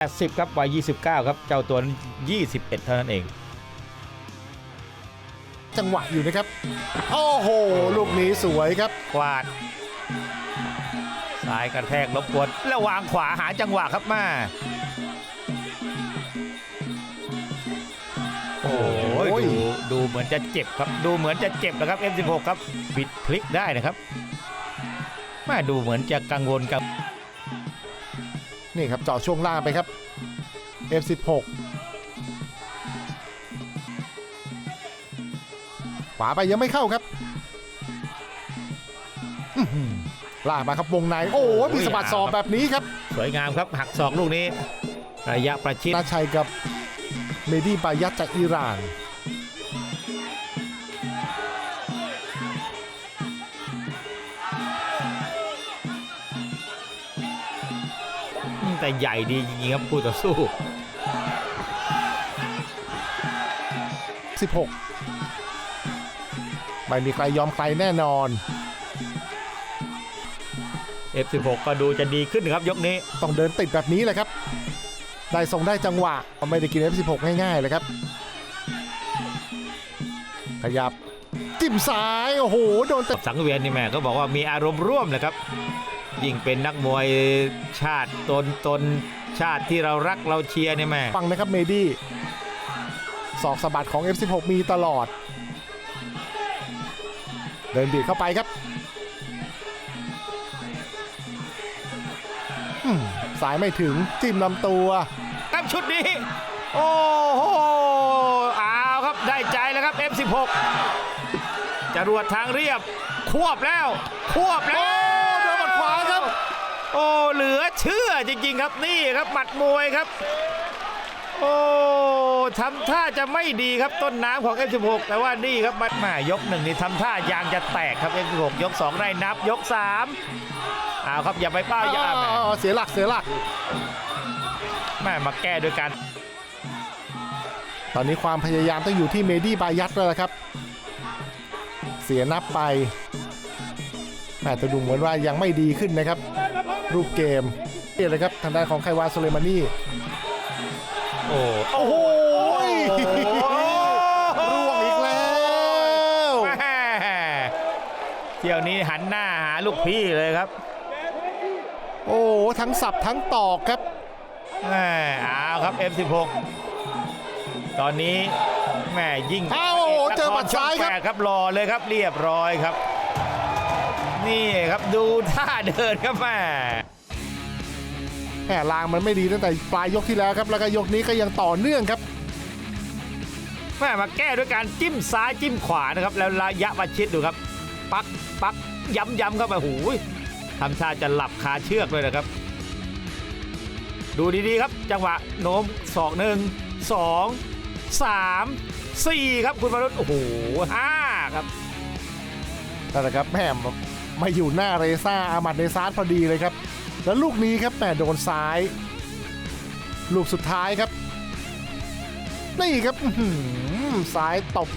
80 ครับวัย 29 ครับ เจ้าตัวนั้น21 เท่านั้นเอง จังหวะอยู่นะครับ โอ้โห ลูกนี้สวยครับ กวาดซ้ายกระแทกรบกวนแล้ววางขวาหาจังหวะครับมา โอ้ยโอ้ย ดูดูเหมือนจะเจ็บครับ ดูเหมือนจะเจ็บนะครับ F16 ครับ บิดพลิกได้นะครับแมาดูเหมือนจะกังวลกับ นี่ครับเจาะช่วงล่างไปครับ F16 ขวาไปยังไม่เข้าครับอื้อหือลากมาครับวงในโอ้โหมีสะบัดศอกแบบนี้ครับ สวยงามครับหักศอกลูกนี้ ระยะประชิดนาชัยกับเมดีบายัตจากอิหร่าน แต่ใหญ่ดีจริงๆครับคู่ต่อสู้ 16 ไม่มีใครยอมใครแน่นอน F16 ก็ดูจะดีขึ้นครับยกนี้ ต้องเดินติดแบบนี้แหละครับ ได้ทรงได้จังหวะ ไม่ได้กิน F16 ง่ายๆเลยครับ ขยับจิ้มซ้าย โอ้โห โดนเตะสังเวียนนี่แม่ก็บอกว่ามีอารมณ์ร่วมเลยครับ ยิ่งเป็นนักมวยชาติตนตนชาติที่เรารักเราเชียร์เนี่ยแม่ฟังนะครับเมดี้ศอกสะบัดของ F16 มีตลอด เดินเบียดเข้าไปครับอืมสายไม่ถึงจิ้มลำตัวครับชุดนี้ โอ้โหเอาครับได้ใจแล้วครับ F16 จรวดทางเรียบ ควบแล้ว ควบแล้ว โอ้โดนหมัดขวาครับ โอ้เหลือเชื่อจริงๆครับนี่ครับหมัดมวยครับ โอ้ทำท่าจะไม่ดีครับต้นน้ำของ F16 แต่ว่านี่ครับมัดมายกหนึ่งนี่ทำท่ายางจะแตกครับ F16 ยก 2 ได้นับยก3เอาครับอย่าไปเป้าอย่าแม่อ๋อเสียหลักเสียหลักแม่มาแก้ด้วยกันตอนนี้ความพยายามต้องอยู่ที่เมดี้บายัตแล้วละครับ เสียนับไปแม่แต่ดูเหมือนว่ายังไม่ดีขึ้นนะครับ รูปเกมนี่เลยครับทางด้านของไควาโซเลมานีโอ้โอ้โหร่วงอีกแล้วแม่เที่ยวนี้หันหน้าหาลูกพี่เลยครับโอ้โหทั้งสับทั้งตอกครับแม่เอาครับ F16 ตอนนี้แม่ยิ่งอ้าวโอ้โหเจอหมัดซ้ายครับ แปดครับรอเลยครับเรียบร้อยครับ นี่ครับดูท่าเดินครับแม่แหมลางมันไม่ดีตั้งแต่ปลายยกที่แล้วครับ แล้วก็ยกนี้ก็ยังต่อเนื่องครับแม่มาแก้ด้วยการจิ้มซ้ายจิ้มขวานะครับ แล้วระยะประชิดดูครับ ปักปักย้ำย้ำเข้าไปหูยทำท่าจะหลับคาเชือกเลยนะครับ ดูดีๆครับ จังหวะโน้มสองหนึ่งสองสามสี่ครับคุณวรุษโอ้โหห้าครับนั่นแหละครับแหม มาอยู่หน้าเรซ่าอามัดเรซาร์พอดีเลยครับ แล้วลูกนี้ครับแหมโดนซ้าย ลูกสุดท้ายครับ นี่ครับหือซ้ายตบ